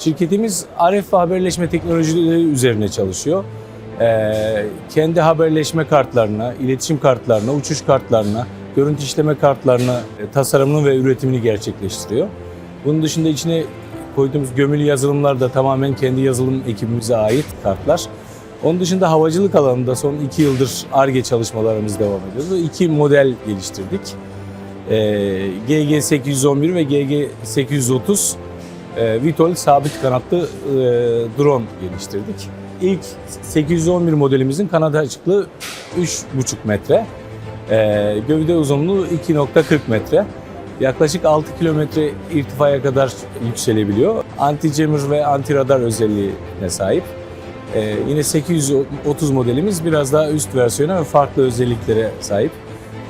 Şirketimiz RF haberleşme teknolojileri üzerine çalışıyor. Ee, kendi haberleşme kartlarına, iletişim kartlarına, uçuş kartlarına, görüntü işleme kartlarına e, tasarımını ve üretimini gerçekleştiriyor. Bunun dışında içine koyduğumuz gömülü yazılımlar da tamamen kendi yazılım ekibimize ait kartlar. Onun dışında havacılık alanında son iki yıldır ARGE çalışmalarımız devam ediyor. İki model geliştirdik. Ee, GG811 ve GG830 e, Vitol sabit kanatlı e, drone geliştirdik. İlk 811 modelimizin kanat açıklığı 3,5 metre. E, gövde uzunluğu 2.40 metre. Yaklaşık 6 kilometre irtifaya kadar yükselebiliyor. Anti jammer ve anti radar özelliğine sahip. E, yine 830 modelimiz biraz daha üst versiyona ve farklı özelliklere sahip.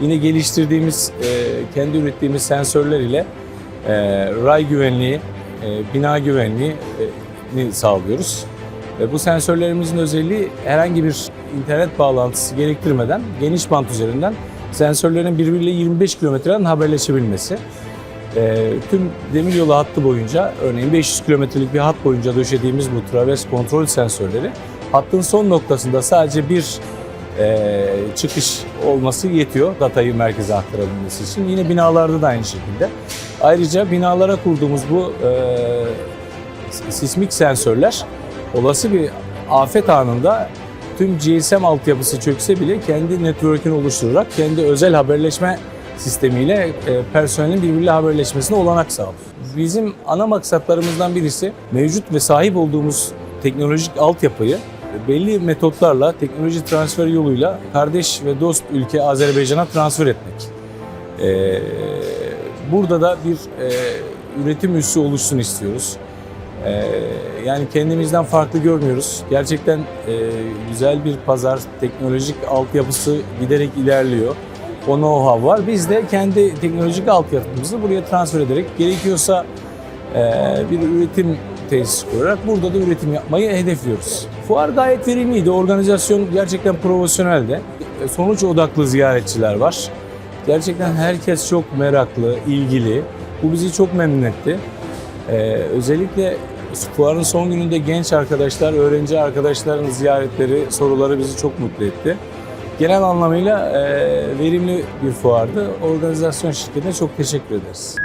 Yine geliştirdiğimiz, e, kendi ürettiğimiz sensörler ile e, ray güvenliği, e, bina güvenliğini sağlıyoruz. Ve bu sensörlerimizin özelliği herhangi bir internet bağlantısı gerektirmeden geniş bant üzerinden sensörlerin birbiriyle 25 kilometreden haberleşebilmesi. E, tüm demiryolu hattı boyunca örneğin 500 kilometrelik bir hat boyunca döşediğimiz bu travers kontrol sensörleri hattın son noktasında sadece bir e, çıkış olması yetiyor datayı merkeze aktarabilmesi için. Yine binalarda da aynı şekilde. Ayrıca binalara kurduğumuz bu e, sismik sensörler olası bir afet anında tüm GSM altyapısı çökse bile kendi network'ünü oluşturarak kendi özel haberleşme sistemiyle e, personelin birbiriyle haberleşmesine olanak sağlıyor. Bizim ana maksatlarımızdan birisi mevcut ve sahip olduğumuz teknolojik altyapıyı belli metotlarla, teknoloji transfer yoluyla kardeş ve dost ülke Azerbaycan'a transfer etmek. Ee, burada da bir e, üretim üssü oluşsun istiyoruz. Ee, yani kendimizden farklı görmüyoruz. Gerçekten e, güzel bir pazar, teknolojik altyapısı giderek ilerliyor. O know-how var. Biz de kendi teknolojik altyapımızı buraya transfer ederek gerekiyorsa e, bir üretim tesis kurarak burada da üretim yapmayı hedefliyoruz. Fuar gayet verimliydi. Organizasyon gerçekten profesyoneldi. E, Sonuç odaklı ziyaretçiler var. Gerçekten herkes çok meraklı, ilgili. Bu bizi çok memnun etti. Ee, özellikle fuarın son gününde genç arkadaşlar, öğrenci arkadaşların ziyaretleri, soruları bizi çok mutlu etti. Genel anlamıyla e, verimli bir fuardı. Organizasyon şirketine çok teşekkür ederiz.